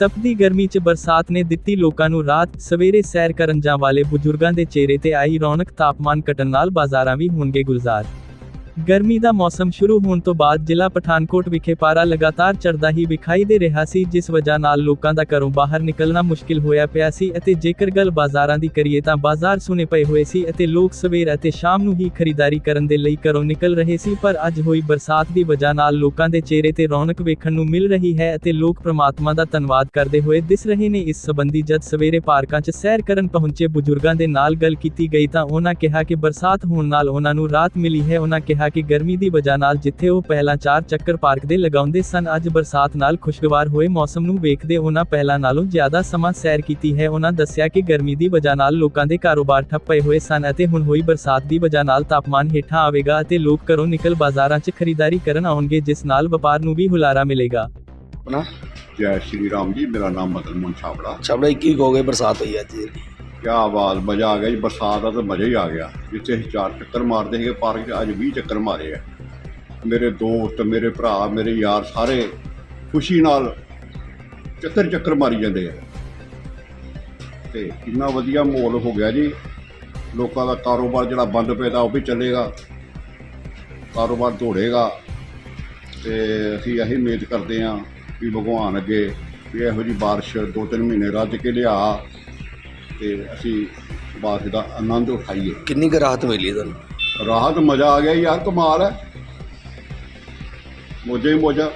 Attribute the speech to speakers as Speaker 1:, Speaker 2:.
Speaker 1: ਤਪਦੀ ਗਰਮੀ 'ਚ ਬਰਸਾਤ ਨੇ ਦਿੱਤੀ ਲੋਕਾਂ ਨੂੰ ਰਾਤ, ਸਵੇਰੇ ਸੈਰ ਕਰਨ ਜਾਂ ਵਾਲੇ ਬਜ਼ੁਰਗਾਂ ਦੇ ਚਿਹਰੇ ਤੇ ਆਈ ਰੌਣਕ, ਤਾਪਮਾਨ ਘਟਣ ਨਾਲ ਬਾਜ਼ਾਰਾਂ ਵੀ ਹੋਣਗੇ ਗੁਲਜ਼ਾਰ। ਗਰਮੀ ਦਾ ਮੌਸਮ ਸ਼ੁਰੂ ਹੋਣ ਤੋਂ ਬਾਅਦ ਜ਼ਿਲ੍ਹਾ ਪਠਾਨਕੋਟ ਵਿਖੇ ਪਾਰਾ ਲਗਾਤਾਰ ਚੜਦਾ ਹੀ ਵਿਖਾਈ ਦੇ ਰਿਹਾ ਸੀ, ਜਿਸ ਵਜ੍ਹਾ ਨਾਲ ਲੋਕਾਂ ਦਾ ਘਰੋਂ ਬਾਹਰ ਨਿਕਲਣਾ ਮੁਸ਼ਕਿਲ ਹੋਇਆ ਪਿਆ ਸੀ ਅਤੇ ਜੇਕਰ ਗੱਲ ਬਾਜ਼ਾਰਾਂ ਦੀ ਕਰੀਏ ਤਾਂ ਬਾਜ਼ਾਰ ਸੁਨੇ ਪਏ ਹੋਏ ਸੀ ਅਤੇ ਲੋਕ ਸਵੇਰ ਅਤੇ ਸ਼ਾਮ ਨੂੰ ਹੀ ਖਰੀਦਦਾਰੀ ਕਰਨ ਦੇ ਲਈ ਘਰੋਂ ਨਿਕਲ ਰਹੇ ਸੀ, ਪਰ ਅੱਜ ਹੋਈ ਬਰਸਾਤ ਦੀ ਵਜ੍ਹਾ ਨਾਲ ਲੋਕਾਂ ਦੇ ਚਿਹਰੇ ਤੇ ਰੌਣਕ ਵੇਖਣ ਨੂੰ ਮਿਲ ਰਹੀ ਹੈ ਅਤੇ ਲੋਕ ਪ੍ਰਮਾਤਮਾ ਦਾ ਧੰਨਵਾਦ ਕਰਦੇ ਹੋਏ ਦਿਸ ਰਹੇ ਨੇ। ਇਸ ਸਬੰਧੀ ਜਦ ਸਵੇਰੇ ਪਾਰਕਾਂ 'ਚ ਸੈਰ ਕਰਨ ਪਹੁੰਚੇ ਬਜ਼ੁਰਗਾਂ ਦੇ ਨਾਲ ਗੱਲ ਕੀਤੀ ਗਈ ਤਾਂ ਉਹਨਾਂ ਕਿਹਾ ਕਿ ਬਰਸਾਤ ਹੋਣ ਨਾਲ ਉਹਨਾਂ ਨੂੰ ਰਾਹਤ ਮਿਲੀ ਹੈ। ਉਹਨਾਂ ਕਿਹਾ ਕਿ ਗਰਮੀ ਦੀ ਵਜ੍ਹਾ ਨਾਲ ਜਿੱਥੇ ਉਹ ਪਹਿਲਾਂ ਚਾਰ ਚੱਕਰ ਪਾਰਕ ਦੇ ਲਗਾਉਂਦੇ ਸਨ ਅੱਜ ਬਰਸਾਤ ਨਾਲ ਖੁਸ਼ਗਵਾਰ ਹੋਏ ਮੌਸਮ ਨੂੰ ਵੇਖਦੇ ਉਹਨਾਂ ਪਹਿਲਾਂ ਨਾਲੋਂ ਜ਼ਿਆਦਾ ਸਮਾਂ ਸੈਰ ਕੀਤੀ ਹੈ। ਉਹਨਾਂ ਦੱਸਿਆ ਕਿ ਗਰਮੀ ਦੀ ਵਜ੍ਹਾ ਨਾਲ ਲੋਕਾਂ ਦੇ ਕਾਰੋਬਾਰ ਠੱਪ ਪਏ ਹੋਏ ਸਨ ਅਤੇ ਹੁਣ ਹੋਈ ਬਰਸਾਤ ਦੀ ਵਜ੍ਹਾ ਨਾਲ ਤਾਪਮਾਨ ਹੇਠਾਂ ਆਵੇਗਾ ਅਤੇ ਲੋਕ ਘਰੋਂ ਨਿਕਲ ਬਾਜ਼ਾਰਾਂ 'ਚ ਖਰੀਦਦਾਰੀ ਕਰਨ ਆਉਣਗੇ ਜਿਸ ਨਾਲ ਵਪਾਰ ਨੂੰ ਵੀ ਹੁਲਾਰਾ ਮਿਲੇਗਾ।
Speaker 2: ਆਪਣਾ?
Speaker 3: ਜੈ ਸ਼੍ਰੀ ਰਾਮ ਜੀ ਮੇਰਾ ਨਾਮ ਮਦਨ ਮੋਹਨ ਛਾਬੜਾ।
Speaker 2: ਛਾਬੜਾ ਕੀ ਕਹੋਗੇ ਬਰਸਾਤ ਹੋਈ ਅੱਜ?
Speaker 3: ਕਿਆ ਆਵਾਜ਼ ਮਜ਼ਾ ਆ ਗਿਆ ਜੀ, ਬਰਸਾਤ ਦਾ ਤਾਂ ਮਜ਼ਾ ਹੀ ਆ ਗਿਆ। ਜਿੱਥੇ ਅਸੀਂ ਚਾਰ ਚੱਕਰ ਮਾਰਦੇ ਸੀਗੇ, ਪਾਰਕ 'ਚ ਅੱਜ 20 ਚੱਕਰ ਮਾਰੇ ਆ। ਮੇਰੇ ਦੋਸਤ, ਮੇਰੇ ਭਰਾ, ਮੇਰੇ ਯਾਰ ਸਾਰੇ ਖੁਸ਼ੀ ਨਾਲ ਚੱਕਰ ਚੱਕਰ ਮਾਰੀ ਜਾਂਦੇ ਆ। ਤੇ ਇੰਨਾ ਵਧੀਆ ਮਾਹੌਲ ਹੋ ਗਿਆ ਜੀ। ਲੋਕਾਂ ਦਾ ਕਾਰੋਬਾਰ ਜਿਹੜਾ ਬੰਦ ਪਿਆ ਦਾ ਉਹ ਵੀ ਚੱਲੇਗਾ। ਕਾਰੋਬਾਰ ਧੋੜੇਗਾ ਤੇ ਅਸੀਂ ਇਹੀ ਉਮੀਦ ਕਰਦੇ ਆਂ ਵੀ ਭਗਵਾਨ ਅੱਗੇ ਵੀ ਇਹੋ ਜੀ ਬਾਰਿਸ਼ ਦੋ ਤਿੰਨ ਮਹੀਨੇ ਰੱਜ ਕੇ ਲਿਆ। ਤੇ ਅਸੀਂ ਬਾਰਿਸ਼ ਦਾ ਆਨੰਦ ਉਠਾਈਏ।
Speaker 2: ਕਿੰਨੀ ਕੁ ਰਾਹਤ ਮਿਲੀ ਤੁਹਾਨੂੰ?
Speaker 3: ਰਾਹਤ ਮਜ਼ਾ ਆ ਗਿਆ ਯਾਰ ਕਮਾਲ ਹੈ। ਮੋਜੇ ਹੀ ਮੋਜਾ